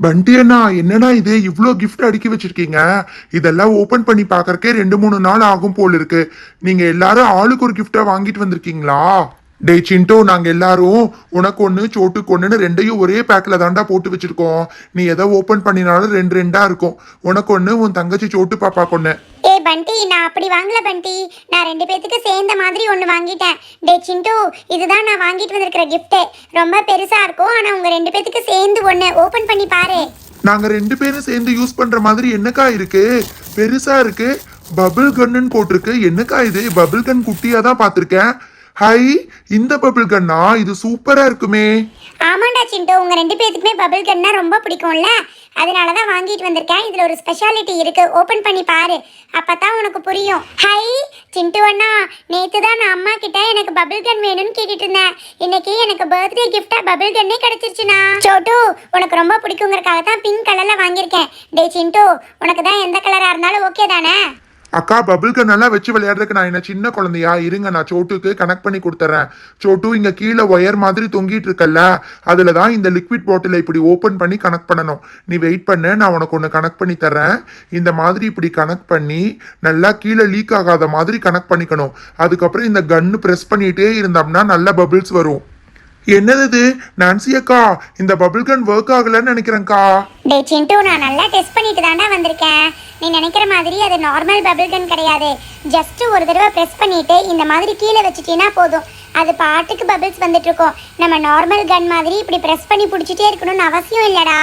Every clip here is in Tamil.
பண்டி அண்ணா என்னடா இது? இவ்வளோ கிஃப்ட் அடுக்கி வச்சிருக்கீங்க. இதெல்லாம் ஓபன் பண்ணி பார்க்கறக்கே ரெண்டு மூணு நாள் ஆகும் போல இருக்கு நீங்க எல்லாரும் ஆளுக்கு ஒரு கிஃப்டா வாங்கிட்டு வந்திருக்கீங்களா? டேய் சிண்டோ நாங்க எல்லாரும் உனக்கு ஒண்ணு சோட்டுக்கு ஒண்ணுன்னு ரெண்டையும் ஒரே பேக்ல தாண்டா போட்டு வச்சிருக்கோம். நீ எதை ஓபன் பண்ணினாலும் ரெண்டு ரெண்டா இருக்கும். உனக்கு ஒண்ணு உன் தங்கச்சி சோட்டு பாப்பா கொண்ணு ஏய் பண்டி நான் அப்படி வாங்கல பண்டி. நான் ரெண்டு பேத்துக்கு சேர்ந்த மாதிரி ஒன்று வாங்கிட்டேன். டே சிண்டு இதுதான் நான் வாங்கிட்டு வந்திருக்கிற gift ரொம்ப பெருசா இருக்கும் ஆனா உங்க ரெண்டு பேத்துக்கு சேர்ந்து ஒன்று ஓபன் பண்ணி பாரு. நாங்க ரெண்டு பேரும் சேர்ந்து யூஸ் பண்ற மாதிரி என்னக்கா இருக்கு? பெருசா இருக்கு. பபிள் கன்னு போட்டிருக்கு. என்னக்கா இது? பபிள் கன் குட்டியா தான் பார்த்திருக்கேன். ஹை இந்த பபிள் கண்ணா இது சூப்பரா இருக்குமே. ஆமாண்டா சிண்டு உங்க ரெண்டு பேத்துக்குமே பபிள் கன்னா ரொம்ப பிடிக்கும்ல. அதனால தான் வாங்கிட்டு வந்திருக்கேன். இதுல ஒரு ஸ்பெஷாலிட்டி இருக்கு. ஓபன் பண்ணி பாரு. அப்பதான் உனக்கு புரியும். ஹை சிண்டு அண்ணா நேத்து தான் நான் அம்மா கிட்ட எனக்கு பபிள் கன் வேணும்னு கேட்டுட்டு இருந்தேன். இன்னைக்கு எனக்கு பர்த்டே கிஃப்டா பபிள் கன்னே கிடைச்சிருச்சுனா சோட்டு உனக்கு ரொம்ப பிடிக்குங்கிறக்காக தான் பிங்க் கலர்ல வாங்கியிருக்கேன். டே சிண்டு உனக்கு தான் எந்த கலரா இருந்தாலும் ஓகே தானே? அக்கா பபிள் கன் எல்லாம் வச்சு விளையாடுறதுக்கு நான் என்ன சின்ன குழந்தையா? இருங்க நான் சோட்டுக்கு கனெக்ட் பண்ணி கொடுத்துறேன். சோட்டு இங்க கீழே ஒயர் மாதிரி தொங்கிட்டு இருக்கல்ல அதுல தான் இந்த லிக்விட் பாட்டிலை இப்படி ஓப்பன் பண்ணி கனெக்ட் பண்ணணும். நீ வெயிட் பண்ணு நான் உனக்கு ஒன்று கனெக்ட் பண்ணி தரேன் இந்த மாதிரி இப்படி கனெக்ட் பண்ணி நல்லா கீழே லீக் ஆகாத மாதிரி கனெக்ட் பண்ணிக்கணும். அதுக்கப்புறம் இந்த கன்னு ப்ரெஸ் பண்ணிட்டே இருந்தோம்னா நல்ல பபிள்ஸ் வரும். என்னது இது? நான்சி அக்கா இந்த பபிள் கன் ஒர்க் ஆகலன்னு நினைக்கிறேன்க்கா. டேய் சிண்டு நான் நல்லா டெஸ்ட் பண்ணிட்டு தான்டா வந்திருக்கேன். நீ நினைக்கிற மாதிரி அது நார்மல் பபிள் கன் கிடையாது. ஜஸ்ட் ஒரு தடவை ப்ரெஸ் பண்ணிட்டு இந்த மாதிரி கீழே வச்சுட்டீங்கன்னா போதும். அது பாட்டுக்கு பபிள்ஸ் வந்துட்டு இருக்கோம் நம்ம நார்மல் கன் மாதிரி இப்படி ப்ரெஸ் பண்ணி பிடிச்சிட்டே இருக்கணும்னு அவசியம் இல்லடா.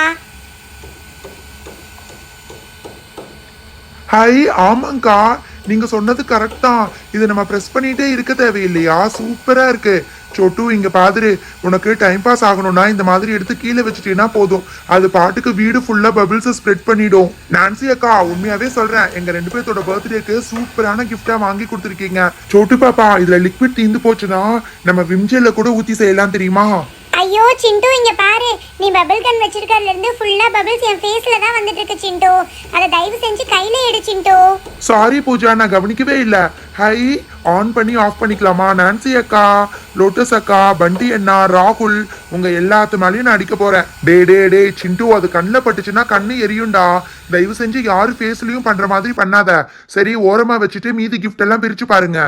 ஹை ஆமாங்கா. நீங்க சொன்னது கரெக்ட் தான். இது நம்ம ப்ரெஸ் பண்ணிட்டே இருக்க தேவையில்லையா? சூப்பரா இருக்கு. சொட்டு இங்க பாத்துரு உனக்கு டைம் பாஸ் ஆகணும்னா இந்த மாதிரி எடுத்து கீழே வச்சுட்டீங்கன்னா போதும். அது பாட்டுக்கு வீடு ஃபுல்லா பபிள்ஸ் ஸ்ப்ரெட் பண்ணிடும். நான்சி அக்கா உண்மையாவே சொல்றேன் எங்க ரெண்டு பேர்த்தோட பர்த்டேக்கு சூப்பரான கிஃப்டா வாங்கி கொடுத்துருக்கீங்க. சொட்டு பாப்பா இதுல லிக்விட் தீந்து போச்சுன்னா நம்ம விம்ஜெல்ல கூட ஊத்தி செய்யலாம் தெரியுமா? ஐயோ சிண்டு இங்க பாரு. நீ பபிள் கன் வச்சிருக்கறதுல இருந்து ஃபுல்லா பபிள்ஸ் என் ஃபேஸ்ல தான் வந்துட்டு இருக்கு சிண்டு. அதை தயவு செஞ்சு கையில எடு சிண்டு. சாரி பூஜா நான் கவனிக்கவே இல்ல. ஹை ஆன் பண்ணி ஆஃப் பண்ணிக்கலாமா? நான்சி அக்கா லோட்டஸ் அக்கா பண்டி அண்ணா ராகுல் உங்க எல்லாத்து மேலயும் நான் அடிக்க போறேன். டே டே டே சிண்டு அது கண்ணில் பட்டுச்சுன்னா கண்ணு எரியும்டா. தயவு செஞ்சு யாரு ஃபேஸ்லயும் பண்ற மாதிரி பண்ணாத. சரி ஓரமா வச்சுட்டு மீதி கிஃப்ட் எல்லாம் பிரிச்சு பாருங்க.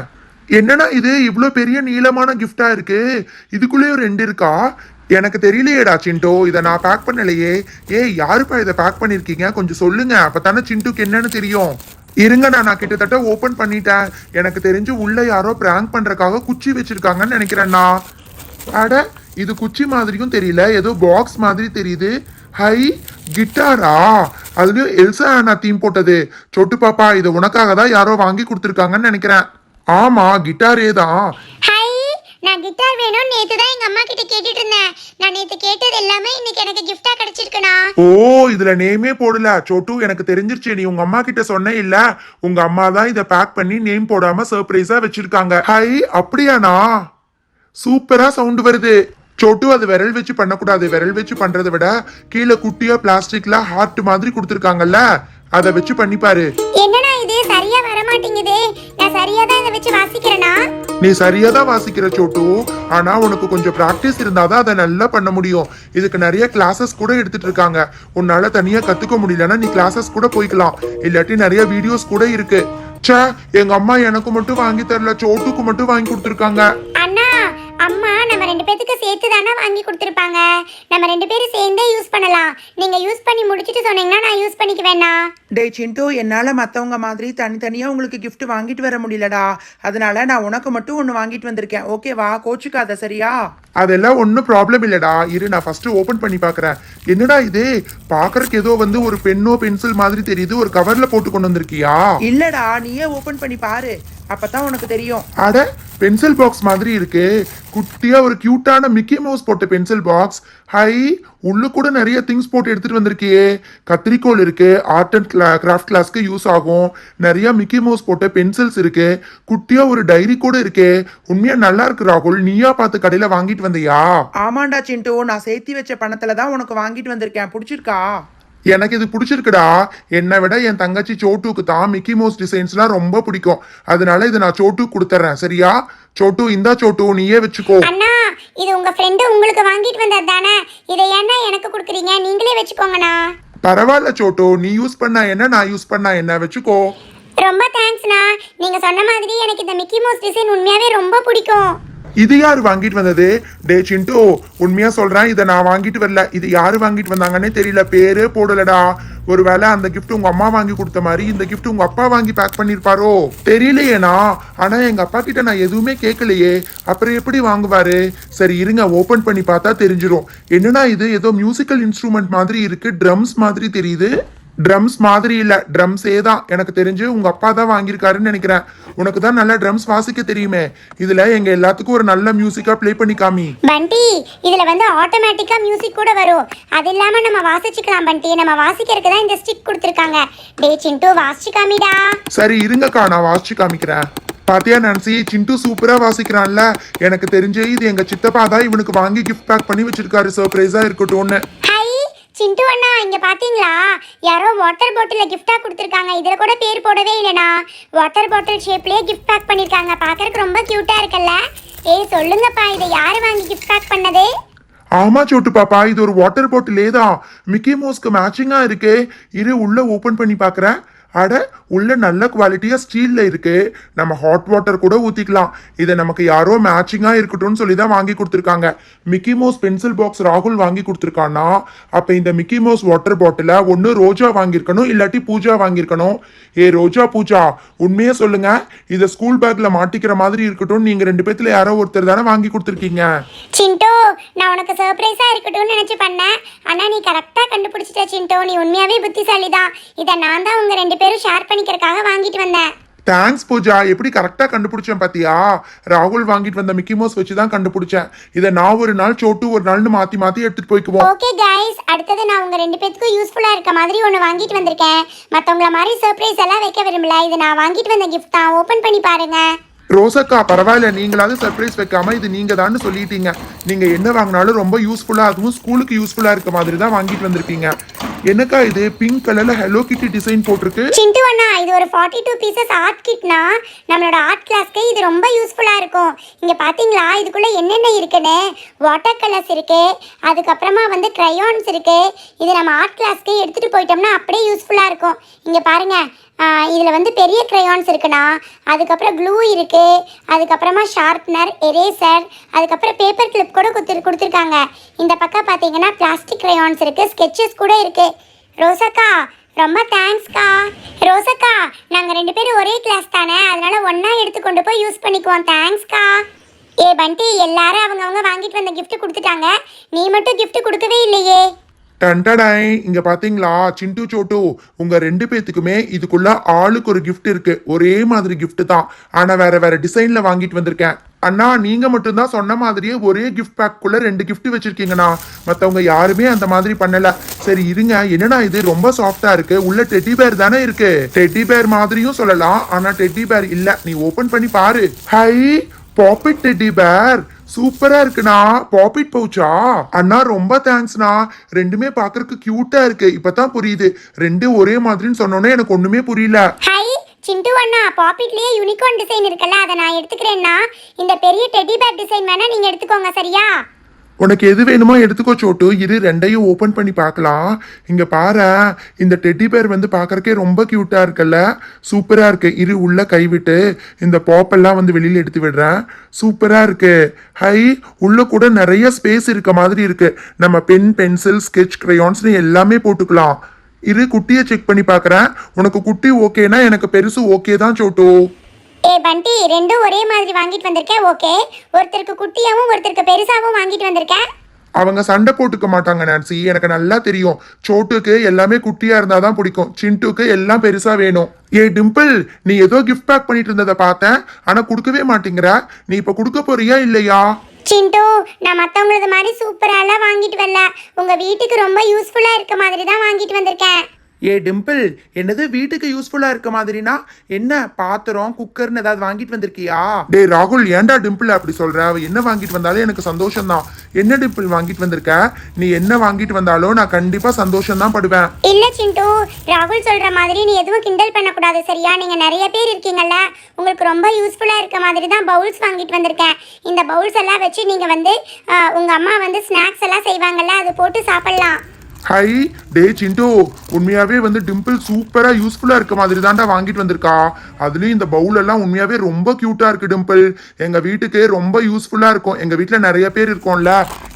என்னன்னா இது? இவ்வளோ பெரிய நீளமான கிஃப்டாக இருக்கு. இதுக்குள்ளேயும் ரெண்டு இருக்கா? எனக்கு தெரியலையேடா சிண்டோ. இதை நான் பேக் பண்ணலையே. ஏய் யாருப்பா இதை பேக் பண்ணியிருக்கீங்க கொஞ்சம் சொல்லுங்க. அப்பதானே சிண்டுக்கு என்னன்னு தெரியும். இருங்க நான் நான் கிட்டத்தட்ட ஓப்பன் பண்ணிட்டேன். எனக்கு தெரிஞ்சு உள்ள யாரோ பிராங்க் பண்றதுக்காக குச்சி வச்சிருக்காங்கன்னு நினைக்கிறேன்னா அட இது குச்சி மாதிரியும் தெரியல. ஏதோ பாக்ஸ் மாதிரி தெரியுது. ஹை கிட்டாரா? அதுலயும் எல்சா நான் தீம் போட்டது. சொட்டு பாப்பா இது உனக்காக தான் யாரோ வாங்கி கொடுத்துருக்காங்கன்னு நினைக்கிறேன். ஆமா கிட்டாரே தான். நான் கிட்டார் வேணும்னு நேத்து தான் எங்க அம்மா கிட்ட கேட்டுட்டு இருந்தேன். நான் நேத்து கேட்டது எல்லாமே இன்னைக்கு எனக்கு கிஃப்டா கிடைச்சிருக்குண்ணா. ஓ இதுல நேமே போடல. சோட்டு எனக்கு தெரிஞ்சிருச்சு. நீ உங்க அம்மா கிட்ட சொன்ன இல்ல. உங்க அம்மா தான் இதை பேக் பண்ணி நேம் போடாம சர்ப்ரைஸா வச்சிருக்காங்க. ஹை அப்படியாண்ணா? சூப்பரா சவுண்ட் வருது. சோட்டு அது விரல் வச்சு பண்ணக்கூடாது. விரல் வச்சு பண்றதை விட கீழே குட்டியா பிளாஸ்டிக்ல ஹார்ட் மாதிரி கொடுத்துருக்காங்கல்ல. அதை வச்சு பண்ணிப்பாரு சரியா மாட்டேங்குதே நான் சரியா தான் இதை வச்சு வாசிக்கிறேனா? நீ சரியா தான் வாசிக்கிற சோட்டு. ஆனா உனக்கு கொஞ்சம் பிராக்டிஸ் இருந்தாதான் அதை நல்லா பண்ண முடியும். இதுக்கு நிறைய கிளாஸஸ் கூட எடுத்துட்டு இருக்காங்க. உன்னால தனியா கத்துக்க முடியலன்னா நீ கிளாஸஸ் கூட போய்க்கலாம். இல்லாட்டி நிறைய வீடியோஸ் கூட இருக்கு. ச்சே எங்க அம்மா எனக்கு மட்டும் வாங்கி தரல சோட்டுக்கு மட்டும் வாங்கி கொடுத்துருக்காங்க. அண்ணா அம்மா நம்ம ரெண்டு பேத்துக்கு சேர்த்து தானே வாங்கி கொடுத்துருப்பாங்க. நம்ம ரெண்டு பேரும் சேர்ந்தே யூஸ் பண்ணலாம். நீங்க யூஸ் பண்ணி முடிச்சிட்டு சொன்னீங்கன்னா நான் யூஸ் பண்ணிக்குவேண்ணா. டே சிண்டு என்னால் மற்றவங்க மாதிரி தனித்தனியாக உங்களுக்கு gift வாங்கிட்டு வர முடியலடா. அதனால நான் உனக்கு மட்டும் ஒன்று வாங்கிட்டு வந்திருக்கேன். ஓகேவா கோச்சுக்காத சரியா? அதெல்லாம் ஒன்றும் ப்ராப்ளம் இல்லடா. இரு நான் ஃபர்ஸ்ட் ஓபன் பண்ணி பார்க்கறேன் என்னடா இது? பார்க்கறதுக்கு ஏதோ வந்து ஒரு பென்னோ பென்சில் மாதிரி தெரியுது. ஒரு கவர்ல போட்டு கொண்டு வந்திருக்கியா? இல்லடா நீயே ஓப்பன் பண்ணி பாரு. அப்பதான் உனக்கு தெரியும். அட பென்சில் பாக்ஸ் மாதிரி இருக்கு. குட்டியா ஒரு கியூட்டான மிக்கி மவுஸ் போட்ட பென்சில் பாக்ஸ் ஹை உள்ள கூட நிறைய திங்ஸ் போட்டு எடுத்துட்டு வந்திருக்கியே. கத்திரிக்கோல் இருக்கு ஆர்ட் அண்ட் கிராஃப்ட் கிளாஸ்க்கு யூஸ் ஆகும். நிறைய மிக்கி மவுஸ் போட்ட பென்சில்ஸ் இருக்கு. குட்டியா ஒரு டைரி கூட இருக்கே. உண்மையா நல்லா இருக்கு ராகுல். நீயா பார்த்து கடையில வாங்கிட்டு வந்தியா? ஆமாண்டா சிண்டு நான் சேர்த்தி வச்ச பணத்துல தான் உனக்கு வாங்கிட்டு வந்திருக்கேன். பிடிச்சிருக்கா? எனக்கு இது பிடிச்சிருக்குடா. என்னை விட என் தங்கச்சி சோட்டுக்கு தான் மிக்கி மவுஸ் டிசைன்ஸ்லாம் ரொம்ப பிடிக்கும். அதனால இதை நான் சோட்டு கொடுத்துட்றேன் சரியா? சோட்டு இந்தா சோட்டு நீயே வச்சுக்கோ. அண்ணா இது உங்க ஃப்ரெண்டு உங்களுக்கு வாங்கிட்டு வந்தது தானே? இதை ஏன்னா எனக்கு கொடுக்குறீங்க? நீங்களே வச்சுக்கோங்கண்ணா. பரவாயில்ல சோட்டு. நீ யூஸ் பண்ணா என்ன நான் யூஸ் பண்ணா என்ன? வச்சுக்கோ. ரொம்ப தேங்க்ஸ்ண்ணா நீங்க சொன்ன மாதிரி எனக்கு இந்த மிக்கி மவுஸ் டிசைன் உண்மையாவே ரொம்ப பிடிக்கும். இது யார் வாங்கிட்டு வந்தது? டே சிண்டு உண்மையா சொல்றேன் இதை நான் வாங்கிட்டு வரல. இது யாரு வாங்கிட்டு வந்தாங்கன்னே தெரியல. பேரே போடலடா. ஒருவேளை அந்த கிஃப்ட் உங்க அம்மா வாங்கி கொடுத்த மாதிரி இந்த கிஃப்ட் உங்க அப்பா வாங்கி பேக் பண்ணிருப்பாரோ? தெரியலையேனா ஆனா எங்க அப்பா கிட்ட நான் எதுவுமே கேட்கலையே. அப்புறம் எப்படி வாங்குவாரு? சரி இருங்க ஓபன் பண்ணி பார்த்தா தெரிஞ்சிடும் என்னன்னா இது? ஏதோ மியூசிக்கல் இன்ஸ்ட்ருமெண்ட் மாதிரி இருக்கு ட்ரம்ஸ் மாதிரி தெரியுது. ட்ரம்ஸ் மாதிரி இல்ல. ட்ரம்ஸே தான். எனக்கு தெரிஞ்சு உங்க அப்பா தான் வாங்கியிருக்காருன்னு நினைக்கிறேன். உனக்கு தான் நல்லா ட்ரம்ஸ் வாசிக்க தெரியுமே. இதுல எங்க எல்லாத்துக்கும் ஒரு நல்ல மியூசிக்கா ப்ளே பண்ணி காமி. பண்டி இதுல வந்து ஆட்டோமேட்டிக்கா மியூசிக் கூட வரும். அது இல்லாம நம்ம வாசிச்சுக்கலாம் பண்டி. நம்ம வாசிக்கிறதுக்கு தான் இந்த ஸ்டிக் கொடுத்துருக்காங்க. டே சிண்டு வாசிச்சு காமிடா. சரி இருங்கக்கா நான் வாசிச்சு காமிக்கிறேன். பாத்தியா நான்சி சிண்டு சூப்பரா வாசிக்கிறான்ல. எனக்கு தெரிஞ்சு இது எங்க சித்தப்பா தான் இவனுக்கு வாங்கி கிஃப்ட் பேக் பண்ணி வச்சிருக்காரு. சர்ப்ரைஸா இருக்கட்டும்னு. ஹை சிண்டு அண்ணா. இங்க பாத்தீங்களா? யாரோ வாட்டர் பாட்டில கிஃப்டாக கொடுத்துருக்காங்க. இதில் கூட பேர் போடவே இல்லைண்ணா வாட்டர் பாட்டில் ஷேப்லேயே கிஃப்ட் பேக் பண்ணியிருக்காங்க பார்க்கறதுக்கு ரொம்ப க்யூட்டாக இருக்குல்ல. ஏய் சொல்லுங்கப்பா இதை யார் வாங்கி கிஃப்ட் பேக் பண்ணது? ஆமா சோட்டு பாப்பா. இது ஒரு வாட்டர் பாட்டிலே தான். மிக்கி மோஸ்க்கு மேட்சிங்கா இருக்கு. இரு உள்ள ஓபன் பண்ணி பார்க்கறேன் அட உள்ள நல்ல குவாலிட்டியா ஸ்டீல்ல இருக்கு. நம்ம ஹாட் வாட்டர் கூட ஊத்திக்கலாம். இதை நமக்கு யாரோ மேட்சிங்கா இருக்கட்டும்னு சொல்லி தான் வாங்கி கொடுத்துருக்காங்க. மிக்கி மோஸ் பென்சில் பாக்ஸ் ராகுல் வாங்கி கொடுத்துருக்கான்னா அப்ப இந்த மிக்கி மோஸ் வாட்டர் பாட்டில ஒன்னு ரோஜா வாங்கியிருக்கணும் இல்லாட்டி பூஜா வாங்கியிருக்கணும். ஏ ரோஜா பூஜா உண்மையே சொல்லுங்க. இதை ஸ்கூல் பேக்ல மாட்டிக்கிற மாதிரி இருக்கட்டும் நீங்க ரெண்டு பேத்துல யாரோ ஒருத்தர் தானே வாங்கி கொடுத்துருக்கீங்க. சிண்டோ நான் உனக்கு சர்ப்ரைஸா இருக்கட்டும்னு நினைச்சு பண்ணேன். ஆனா நீ கரெக்டா கண்டுபிடிச்சிட்ட சிண்டோ. நீ உண்மையாவே புத்திசாலி தான் இதை நான் தான் உங்க ரெண்டு பேரும் ஷேர் பண்ணிக்கிறதுக்காக வாங்கிட்டு வந்தேன். தேங்க்ஸ் பூஜா. எப்படி கரெக்டாக கண்டுபிடிச்சேன் பாத்தியா? ராகுல் வாங்கிட்டு வந்த மிக்கி மவுஸ் வச்சு தான் கண்டுபிடிச்சேன். இதை நான் ஒரு நாள் சோட்டு ஒரு நாள்னு மாத்தி மாத்தி எடுத்துட்டு போய்க்குவோம். ஓகே கைஸ் அடுத்தது நான் உங்க ரெண்டு பேத்துக்கும் யூஸ்ஃபுல்லா இருக்க மாதிரி ஒன்று வாங்கிட்டு வந்திருக்கேன். மற்றவங்கள மாதிரி சர்ப்ரைஸ் எல்லாம் வைக்க விரும்பல. இது நான் வாங்கிட்டு வந்த கிஃப்ட் தான். ஓப்பன் பண்ணி பாருங்க. ரோசக்கா பரவாயில்ல. நீங்களாவது சர்ப்ரைஸ் வைக்காம இது நீங்க தான் சொல்லிட்டீங்க. நீங்க என்ன வாங்கினாலும் ரொம்ப யூஸ்ஃபுல்லா அதுவும் ஸ்கூலுக்கு யூஸ்ஃபுல்லா இருக்க மாதிரி தான் வாங்கிட்டு வந்திருப்பீங்க என்னக்கா இது? பிங்க் கலர்ல ஹலோ கிட்டி டிசைன் போட்டிருக்கு. சிண்டு அண்ணா இது ஒரு ஃபார்ட்டி டூ பீசஸ் ஆர்ட் கிட்னா நம்மளோட ஆர்ட் கிளாஸ்க்கு இது ரொம்ப யூஸ்ஃபுல்லாக இருக்கும். இங்கே பார்த்தீங்களா இதுக்குள்ளே என்னென்ன இருக்குன்னு? வாட்டர் கலர்ஸ் இருக்கு அதுக்கப்புறமா வந்து க்ரையான்ஸ் இருக்கு. இது நம்ம ஆர்ட் கிளாஸ்க்கு எடுத்துகிட்டு போயிட்டோம்னா அப்படியே யூஸ்ஃபுல்லாக இருக்கும். இங்கே பாருங்க இதில் வந்து பெரிய க்ரையான்ஸ் இருக்குண்ணா அதுக்கப்புறம் க்ளூ இருக்குது அதுக்கப்புறமா ஷார்ப்னர் எரேசர் அதுக்கப்புறம் பேப்பர் கிளிப் கூட கொடுத்து கொடுத்துருக்காங்க. இந்த பக்கம் பார்த்தீங்கன்னா பிளாஸ்டிக் க்ரையான்ஸ் இருக்குது ஸ்கெச்சஸ் கூட இருக்குது ரோசக்கா ரொம்ப தேங்க்ஸ்க்கா ரோசக்கா நாங்கள் ரெண்டு பேரும் ஒரே கிளாஸ் தானே. அதனால் ஒன்றா எடுத்து கொண்டு போய் யூஸ் பண்ணிக்குவோம். தேங்க்ஸ்க்கா ஏ பண்டி எல்லாரும் அவங்கவுங்க வாங்கிட்டு வந்த கிஃப்ட் கொடுத்துட்டாங்க. நீ மட்டும் கிஃப்ட் கொடுக்கவே இல்லையே. டண்டடாய் இங்க பாத்தீங்களா? சிண்டு சோட்டு. உங்க ரெண்டு பேத்துக்குமே இதுக்குள்ள ஆளுக்கு ஒரு கிஃப்ட் இருக்கு. ஒரே மாதிரி கிஃப்ட் தான். ஆனா வேற வேற டிசைன்ல வாங்கிட்டு வந்திருக்கேன். அண்ணா நீங்க மட்டும்தான் சொன்ன மாதிரியே ஒரே கிஃப்ட் பேக்குள்ள ரெண்டு கிஃப்ட் வச்சிருக்கீங்கண்ணா. மத்தவங்க யாருமே அந்த மாதிரி பண்ணல. சரி இருங்க. என்னடா இது? ரொம்ப சாஃப்டா இருக்கு. உள்ள டெட்டி பேர் தானே இருக்கு. டெட்டி பேர் மாதிரியும் சொல்லலாம். ஆனா டெட்டி பேர் இல்ல. நீ ஓபன் பண்ணி பாரு. ஹை பாப்பிட் டெட்டி பேர் சூப்பரா இருக்குண்ணா. பாப்பிட் பவுச்சா அண்ணா ரொம்ப தேங்க்ஸ்ண்ணா ரெண்டுமே பாக்குறதுக்கு கியூட்டா இருக்கு. இப்பதான் புரியுது. ரெண்டு ஒரே மாதிரின்னு சொன்னோன்னே எனக்கு ஒண்ணுமே புரியல. ஹை சிண்டு அண்ணா. பாப்பிட்லயே யூனிகார்ன் டிசைன் இருக்குல்ல அதை நான் எடுத்துக்கிறேன்னா இந்த பெரிய டெடி பேர் டிசைன் வேணா நீங்கள் எடுத்துக்கோங்க சரியா? உனக்கு எது வேணுமோ எடுத்துக்கோ சோட்டு. இரு ரெண்டையும் ஓபன் பண்ணி பார்க்கலாம். இங்க பாரு இந்த டெட்டி பேர் வந்து பார்க்கறக்கே ரொம்ப கியூட்டா இருக்குல்ல? சூப்பரா இருக்கு. இரு உள்ள கைவிட்டு இந்த பாப்பெல்லாம் வந்து வெளியில எடுத்து விடுறேன். சூப்பரா இருக்கு. ஹை உள்ள கூட நிறைய ஸ்பேஸ் இருக்க மாதிரி இருக்கு. நம்ம பென் பென்சில் ஸ்கெட்ச் க்ரையான்ஸ்னு எல்லாமே போட்டுக்கலாம். இரு குட்டியை செக் பண்ணி பார்க்குறேன். உனக்கு குட்டி ஓகேனா எனக்கு பெருசு ஓகே தான் சோட்டு. ஏ பண்டி ரெண்டும் ஒரே மாதிரி வாங்கிட்டு வந்திருக்கேன் ஓகே. ஒருத்தருக்கு குட்டியாவும் ஒருத்தருக்கு பெருசாவும் வாங்கிட்டு வந்திருக்கேன் அவங்க சண்டை போட்டுக்க மாட்டாங்க நான்சி. எனக்கு நல்லா தெரியும். சோட்டுக்கு எல்லாமே குட்டியா இருந்தாதான் பிடிக்கும். சிண்டுக்கு எல்லாம் பெருசா வேணும். ஏ டிம்பிள் நீ ஏதோ கிஃப்ட் பேக் பண்ணிட்டு இருந்ததை பார்த்தேன். ஆனா கொடுக்கவே மாட்டேங்கிற. நீ இப்ப கொடுக்க போறியா இல்லையா? சிண்டு நான் மற்றவங்களது மாதிரி சூப்பராலாம் வாங்கிட்டு வரல. உங்கள் வீட்டுக்கு ரொம்ப யூஸ்ஃபுல்லாக இருக்க மாதிரி தான் வாங்கிட்டு வந்திருக்கேன். ஏ டிம்பிள் என்னது வீட்டுக்கு யூஸ்ஃபுல்லா இருக்க மாதிரினா என்ன பாத்திரம் குக்கர்னு ஏதாவது வாங்கிட்டு வந்திருக்கியா? டேய் ராகுல் ஏன்டா டிம்பிள் அப்படி சொல்ற? அவ என்ன வாங்கிட்டு வந்தாலும் எனக்கு சந்தோஷம் தான் என்ன டிம்பிள் வாங்கிட்டு வந்திருக்க? நீ என்ன வாங்கிட்டு வந்தாலும் நான் கண்டிப்பா சந்தோஷம் தான் படுவேன். இல்ல சிண்டு. ராகுல் சொல்ற மாதிரி நீ எதுவும் கிண்டல் பண்ணக்கூடாது சரியா? நீங்க நிறைய பேர் இருக்கீங்கல்ல. உங்களுக்கு ரொம்ப யூஸ்ஃபுல்லா இருக்க மாதிரி தான் பவுல்ஸ் வாங்கிட்டு வந்திருக்கேன். இந்த பவுல்ஸ் எல்லாம் வச்சு நீங்க வந்து உங்க அம்மா வந்து ஸ்நாக்ஸ் எல்லாம் செய்வாங்கல்ல அது போட்டு சாப்பிடலாம். ஹை டே சிண்டு. உண்மையாவே வந்து டிம்பிள் சூப்பரா யூஸ்ஃபுல்லா இருக்க மாதிரி தான்டா வாங்கிட்டு வந்திருக்கா. அதுலயும் இந்த பவுல் எல்லாம் உண்மையாவே ரொம்ப கியூட்டா இருக்கு டிம்பிள் எங்க வீட்டுக்கு ரொம்ப யூஸ்ஃபுல்லா இருக்கும். எங்க வீட்டில் நிறைய பேர் இருக்கோம்ல.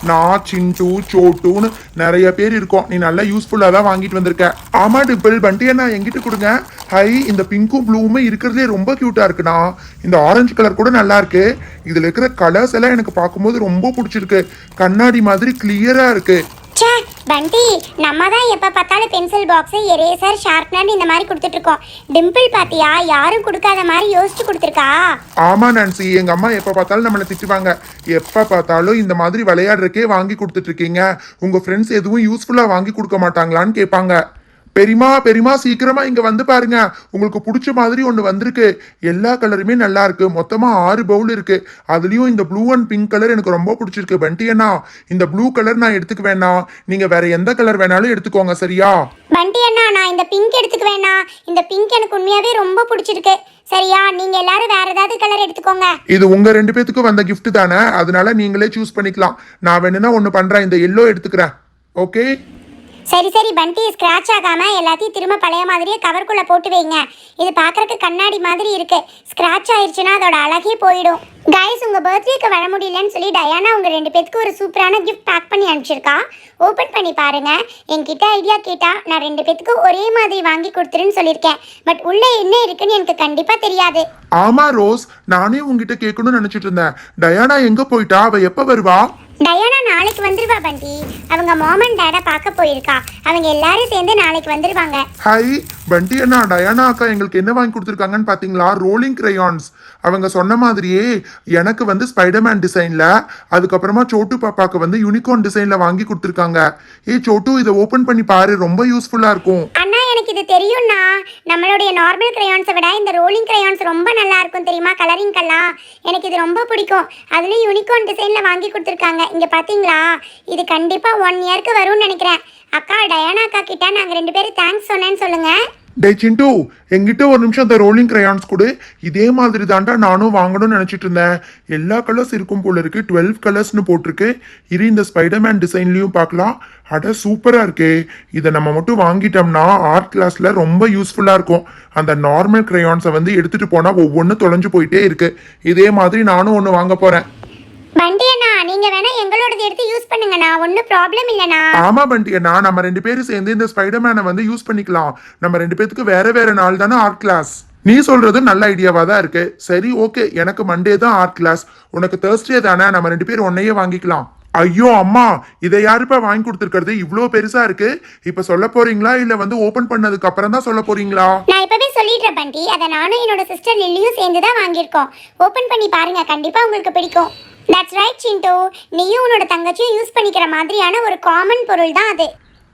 நான் சிண்டு சோட்டுன்னு நிறைய பேர் இருக்கோம். நீ நல்லா யூஸ்ஃபுல்லா தான் வாங்கிட்டு வந்திருக்க. ஆமா டிம்பிள் பண்டி நான் எங்கிட்ட கொடுங்க. ஹை இந்த பிங்க்கும் ப்ளூவுமே இருக்கிறதுலே ரொம்ப கியூட்டா இருக்குண்ணா இந்த ஆரஞ்சு கலர் கூட நல்லா இருக்கு. இதுல இருக்கிற கலர்ஸ் எல்லாம் எனக்கு பார்க்கும்போது ரொம்ப பிடிச்சிருக்கு. கண்ணாடி மாதிரி கிளியரா இருக்கு. பண்டி நம்ம தான் எப்போ பார்த்தாலும் பென்சில் பாக்ஸு எரேசர் ஷார்ப்னர் இந்த மாதிரி கொடுத்துட்ருக்கோம். டிம்பிள் பார்த்தியா யாரும் கொடுக்காத மாதிரி யோசிச்சு கொடுத்துருக்கா? ஆமாம் நான்சி எங்கள் அம்மா எப்போ பார்த்தாலும் நம்மளை திட்டுவாங்க. எப்போ பார்த்தாலும் இந்த மாதிரி விளையாடுறக்கே வாங்கி கொடுத்துட்ருக்கீங்க. உங்கள் ஃப்ரெண்ட்ஸ் எதுவும் யூஸ்ஃபுல்லாக வாங்கி கொடுக்க மாட்டாங்களான்னு கேட்பாங்க. பெரியமா பெரியமா சீக்கிரமா இங்க வந்து பாருங்க. உங்களுக்கு பிடிச்ச மாதிரி ஒன்று வந்திருக்கு. எல்லா கலருமே நல்லா இருக்கு. மொத்தமா ஆறு பவுல் இருக்கு. அதுலயும் இந்த ப்ளூ அண்ட் பிங்க் கலர் எனக்கு ரொம்ப பிடிச்சிருக்கு. பண்டி அண்ணா இந்த ப்ளூ கலர் நான் எடுத்துக்க வேணாம். நீங்க வேற எந்த கலர் வேணாலும் எடுத்துக்கோங்க சரியா? பண்டி அண்ணா நான் இந்த பிங்க் எடுத்துக்க வேணாம். இந்த பிங்க் எனக்கு உண்மையாவே ரொம்ப பிடிச்சிருக்கு. சரியா? நீங்க எல்லாரும் வேற ஏதாவது கலர் எடுத்துக்கோங்க. இது உங்க ரெண்டு பேத்துக்கும் வந்த gift தானே? அதனால நீங்களே சூஸ் பண்ணிக்கலாம். நான் வேணும்னா ஒன்று பண்றேன். இந்த எல்லோ எடுத்துக்கிறேன். ஓகே சரி சரி பண்டி. ஸ்க்ராட்ச் ஆகாமல் எல்லாத்தையும் திரும்ப பழைய மாதிரியே கவர்க்குள்ளே போட்டு வைங்க. இது பார்க்குறக்கு கண்ணாடி மாதிரி இருக்குது ஸ்க்ராட்ச் ஆயிடுச்சுன்னா அதோட அழகே போயிடும். கைஸ் உங்கள் பர்த்டேக்கு வர முடியலன்னு சொல்லி டயானா உங்கள் ரெண்டு பேத்துக்கு ஒரு சூப்பரான கிஃப்ட் பேக் பண்ணி அனுப்பிச்சிருக்கா. ஓப்பன் பண்ணி பாருங்கள் என்கிட்ட ஐடியா கேட்டால் நான் ரெண்டு பேத்துக்கு ஒரே மாதிரி வாங்கி கொடுத்துருன்னு சொல்லியிருக்கேன். பட் உள்ளே என்ன இருக்குன்னு எனக்கு கண்டிப்பாக தெரியாது. ஆமாம் ரோஸ் நானே உங்ககிட்ட கேட்கணும்னு நினச்சிட்டு இருந்தேன். டயானா எங்கே போயிட்டா? அவள் எப்போ வருவா? டயானா நாளைக்கு வந்துருவா பண்டி அவங்க மாம் அண்ட் டேடை பார்க்க போயிருக்கா. அவங்க எல்லாரும் சேர்ந்து நாளைக்கு வந்துருவாங்க. ஹை பண்டி அண்ணா டயானா அக்கா எங்களுக்கு என்ன வாங்கி கொடுத்துருக்காங்கன்னு பாத்தீங்களா? Rolling crayons. அவங்க சொன்ன மாதிரியே எனக்கு வந்து ஸ்பைடர்மேன் டிசைன்ல அதுக்கப்புறமா சோட்டு பாப்பாக்கு வந்து யூனிகார்ன் டிசைன்ல வாங்கி கொடுத்துருக்காங்க. ஏய் சோட்டு இதை ஓபன் பண்ணி பாரு ரொம்ப யூஸ்ஃபுல்லா இருக்கும். அண்ணா தெரியும்ண்ணா நம்மளுடைய நார்மல் கிரையான்ஸை விட இந்த ரோலிங் கிரையான்ஸ் ரொம்ப நல்லா இருக்கும் தெரியுமா கலரிங்கெல்லாம் எனக்கு இது ரொம்ப பிடிக்கும். அதுலேயும் யூனிகார்ன் டிசைனில் வாங்கி கொடுத்துருக்காங்க. இங்கே பார்த்தீங்களா இது கண்டிப்பாக ஒன் இயர்க்கு வரும்னு நினைக்கிறேன். அக்கா டயானா அக்கா கிட்ட நாங்கள் ரெண்டு பேரும் தேங்க்ஸ் சொன்னேன்னு சொல்லுங்கள் டே சிண்டு எங்கிட்ட ஒரு நிமிஷம் அந்த ரோலிங் க்ரையான்ஸ் கொடு. இதே மாதிரி தாண்டா நானும் வாங்கணும்னு நினச்சிட்டு இருந்தேன். எல்லா கலர்ஸ் இருக்கும் போல இருக்கு. டுவெல் கலர்ஸ்னு போட்டிருக்கு. இரு இந்த ஸ்பைடர்மேன் டிசைன்லையும் பார்க்கலாம். அட சூப்பராக இருக்கே. இதை நம்ம மட்டும் வாங்கிட்டோம்னா ஆர்ட் கிளாஸில் ரொம்ப யூஸ்ஃபுல்லாக இருக்கும். அந்த நார்மல் க்ரையான்ஸை வந்து எடுத்துகிட்டு போனால் ஒவ்வொன்றும் தொலைஞ்சு போயிட்டே இருக்கு. இதே மாதிரி நானும் ஒன்று வாங்க போகிறேன் நீங்கள் வேணால் எங்களோடது எடுத்து யூஸ் பண்ணுங்கண்ணா ஒன்றும் ப்ராப்ளம் இல்லைண்ணா ஆமா பண்டி அண்ணா நம்ம ரெண்டு பேரும் சேர்ந்து இந்த ஸ்பைடர்மேனை வந்து யூஸ் பண்ணிக்கலாம். நம்ம ரெண்டு பேத்துக்கு வேற வேற நாள் தானே ஆர்ட் கிளாஸ் நீ சொல்றது நல்ல ஐடியாவா தான் இருக்கு. சரி ஓகே எனக்கு மண்டே தான் ஆர்ட் கிளாஸ் உனக்கு தேர்ஸ்டே தானே நம்ம ரெண்டு பேரும் ஒன்னையே வாங்கிக்கலாம். ஐயோ அம்மா இதை யாருப்பா வாங்கி கொடுத்துருக்கிறது? இவ்வளோ பெருசா இருக்கு. இப்ப சொல்ல போறீங்களா? இல்ல வந்து ஓபன் பண்ணதுக்கு அப்புறம் தான் சொல்ல போறீங்களா? நான் இப்பவே சொல்லிடுறேன் பண்டி. அதை நானும் என்னோட சிஸ்டர் லில்லியும் சேர்ந்து தான் வாங்கியிருக்கோம். ஓப்பன் பண்ணி பாருங்க கண்டிப்பா உங்களுக்கு பிடிக்கும். தட்ஸ் ரைட் சிண்டோ நீயும் உன்னோட தங்கச்சியும் யூஸ் பண்ணிக்கிற மாதிரியான ஒரு காமன் பொருள் தான் அது.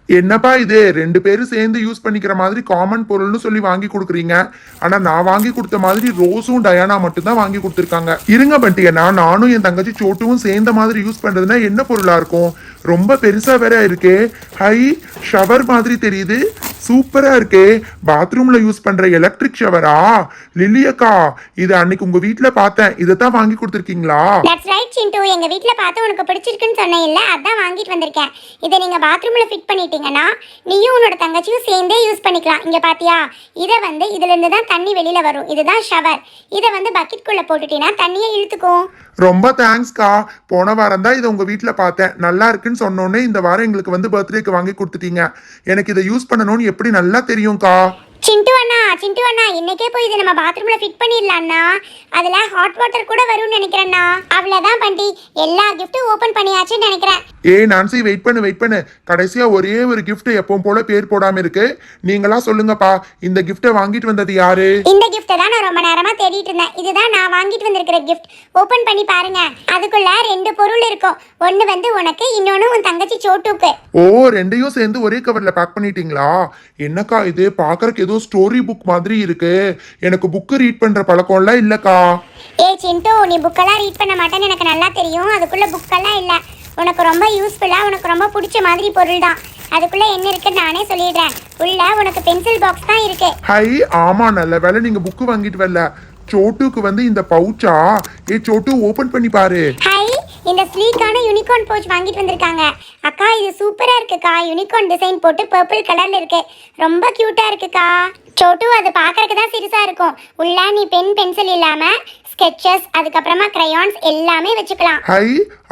என்னப்பா இது? ரெண்டு பேரும் சேர்ந்து யூஸ் பண்ணிக்கிற மாதிரி காமன் பொருள்னு சொல்லி வாங்கி கொடுக்குறீங்க. ஆனா நான் வாங்கி கொடுத்த மாதிரி ரோஸும் டயானா மட்டும்தான் வாங்கி கொடுத்துருக்காங்க. இருங்க பண்டிகனா நானும் என் தங்கச்சி சோட்டுவும் சேர்ந்த மாதிரி யூஸ் பண்றதுன்னா என்ன பொருளா இருக்கும்? ரொம்ப பெருசா வேற இருக்கே. ஹை ஷவர் மாதிரி தெரியுது. சூப்பரா இருக்கே. பாத்ரூம்ல யூஸ் பண்ற எலக்ட்ரிக் ஷவரா லில்லியக்கா இது அன்னைக்கு உங்க வீட்ல பார்த்தேன். இதை தான் வாங்கி கொடுத்துருக்கீங்களா? That's right Chintu. எங்க வீட்ல பார்த்து உனக்கு பிடிச்சிருக்குன்னு சொன்னேன் இல்ல அதான் வாங்கிட்டு வந்திருக்கேன். இதை நீங்க பாத்ரூம்ல ஃபிட் பண்ணிட்டீங்கன்னா நீயும் உன்னோட தங்கச்சியும் சேர்ந்தே யூஸ் பண்ணிக்கலாம். இங்க பாத்தியா? இதை வந்து இதுல இருந்து தான் தண்ணி வெளியில வரும். இதுதான் ஷவர் இதை வந்து பக்கெட் குள்ள போட்டுட்டீங்கன்னா தண்ணியை இழுத்துக்கும். ரொம்ப தேங்க்ஸ்க்கா போன வாரம் தான் இதை உங்க வீட்ல பார்த்தேன். நல்லா இருக்குன்னு சொன்னோன்னே இந்த வாரம் எங்களுக்கு வந்து பர்த்டேக்கு வாங்கி கொடுத்துட்டீங்க. எனக்கு இதை யூஸ் பண்ணணும்னு எப்படி நல்லா தெரியும்க்கா? சிண்டு அண்ணா சிண்டு அண்ணா இன்னைக்கே போய் இதை நம்ம பாத்ரூம்ல ஃபிட் பண்ணிடலாம்ண்ணா அதுல ஹாட் வாட்டர் கூட வரும்னு நினைக்கிறேண்ணா அவ்வளவுதான் பண்டி. எல்லா கிஃப்ட்டும் ஓபன் பண்ணியாச்சுன்னு நினைக்கிறேன். ஏய் நான்சி வெயிட் பண்ணு வெயிட் பண்ணு. கடைசியா ஒரே ஒரு gift எப்பவும் போல பேர் போடாம இருக்கு. நீங்களா சொல்லுங்கப்பா இந்த கிஃப்ட்டை வாங்கிட்டு வந்தது யாரு? இந்த கிஃப்ட்டை தான் நான் ரொம்ப நேரமா தேடிட்டு இருந்தேன். இதுதான் நான் வாங்கிட்டு வந்திருக்கிற கிஃப்ட் ஓபன் பண்ணி பாருங்க. அதுக்குள்ள ரெண்டு பொருள் இருக்கும். ஒன்னு வந்து உனக்கு இன்னொன்னு உன் தங்கச்சி சோட்டுக்கு. ஓ ரெண்டையும் சேர்ந்து ஒரே கவர்ல பேக் பண்ணிட்டீங்களா? என்னக்கா இது? பாக்குறதுக்கு ஏதோ ஸ்டோரி புக் மாதிரி இருக்கு. எனக்கு புக்கு ரீட் பண்ற பழக்கம்லாம் இல்லக்கா. ஏ சிண்டு நீ புக்கெல்லாம் ரீட் பண்ண மாட்டேன்னு எனக்கு நல்லா தெரியும். அதுக்குள்ள புக்கெல்லாம் இல்லை. உனக்கு ரொம்ப யூஸ்ஃபுல்லாக உனக்கு ரொம்ப பிடிச்ச மாதிரி பொருள் தான். அதுக்குள்ள என்ன இருக்குன்னு நானே சொல்லிடுறேன். உள்ள உனக்கு பென்சில் பாக்ஸ் தான் இருக்கு. ஹை ஆமா நல்ல வேளை நீங்க புக்கு வாங்கிட்டு வரல. சோட்டுக்கு வந்து இந்த பவுச்சா ஏ சோட்டு ஓபன் பண்ணி பாரு. ஹை இந்த ஸ்லீக்கான யூனிகார்ன் பவுச் வாங்கிட்டு வந்திருக்காங்க. அக்கா இது சூப்பராக இருக்குக்கா. யூனிகார்ன் டிசைன் போட்டு பர்பிள் கலரில் இருக்கு. ரொம்ப க்யூட்டாக இருக்குக்கா. சோட்டு அது பார்க்கறக்கு தான் சிறுசாக இருக்கும். உள்ள நீ பென் பென்சில் இல்லாமல் ஸ்கெச்சஸ் அதுக்கப்புறமா க்ரையான்ஸ் எல்லாமே வச்சுக்கலாம். ஹை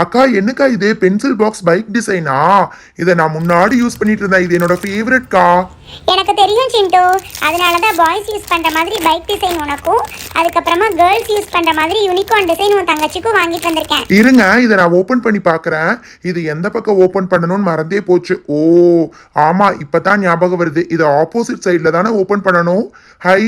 அக்கா என்னக்கா இது? பென்சில் பாக்ஸ் பைக் டிசைனா இதை நான் முன்னாடி யூஸ் பண்ணிட்டு இருந்தேன். இது என்னோட ஃபேவரட்க்கா எனக்கு தெரியும் சிண்டு. அதனால தான் பாய்ஸ் யூஸ் பண்ணுற மாதிரி பைக் டிசைன் உனக்கும் அதுக்கப்புறமா கேர்ள்ஸ் யூஸ் பண்ணுற மாதிரி யூனிகார்ன் டிசைன் உன் தங்கச்சிக்கும் வாங்கிட்டு வந்திருக்கேன். இருங்க இதை நான் ஓப்பன் பண்ணி பார்க்குறேன். இது எந்த பக்கம் ஓப்பன் பண்ணணும்னு மறந்தே போச்சு. ஓ ஆமா இப்பதான் ஞாபகம் வருது. இதை ஆப்போசிட் சைடில் தானே ஓப்பன் பண்ணணும். ஹை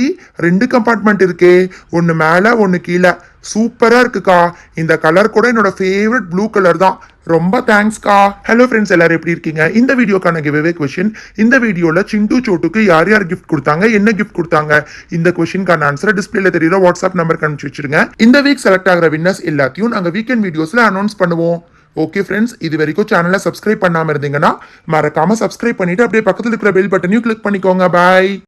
ரெண்டு கம்பார்ட்மெண்ட் இருக்கே. ஒன்று மேலே ஒன்று கீழே. சூப்பராக இருக்குக்கா. இந்த கலர் கூட என்னோட ஃபேவரட் ப்ளூ கலர் தான். ரொம்ப தேங்க்ஸ்க்கா ஹலோ ஃப்ரெண்ட்ஸ் எல்லாரும் எப்படி இருக்கீங்க? இந்த வீடியோக்கான கிவ்வே கொஷின் இந்த வீடியோவில் சிண்டு சோட்டுக்கு யார் யார் கிஃப்ட் கொடுத்தாங்க? என்ன கிஃப்ட் கொடுத்தாங்க? இந்த கொஷின்கான ஆன்சரை டிஸ்பிளேல தெரியுற வாட்ஸ்அப் நம்பருக்கு அனுப்பிச்சு வச்சிருங்க. இந்த வீக் செலக்ட் ஆகிற வின்னர்ஸ் எல்லாத்தையும் நாங்கள் வீக்கெண்ட் வீடியோஸில் அனௌன்ஸ் பண்ணுவோம். ஓகே ஃப்ரெண்ட்ஸ் இது வரைக்கும் சேனலை சப்ஸ்கிரைப் பண்ணாமல் இருந்தீங்கன்னா மறக்காமல் சப்ஸ்கிரைப் பண்ணிவிட்டு அப்படியே பக்கத்தில் இருக்கிற பெல் பட்டனையும் கிளிக் பண்ணிக்கோங்க. பாய்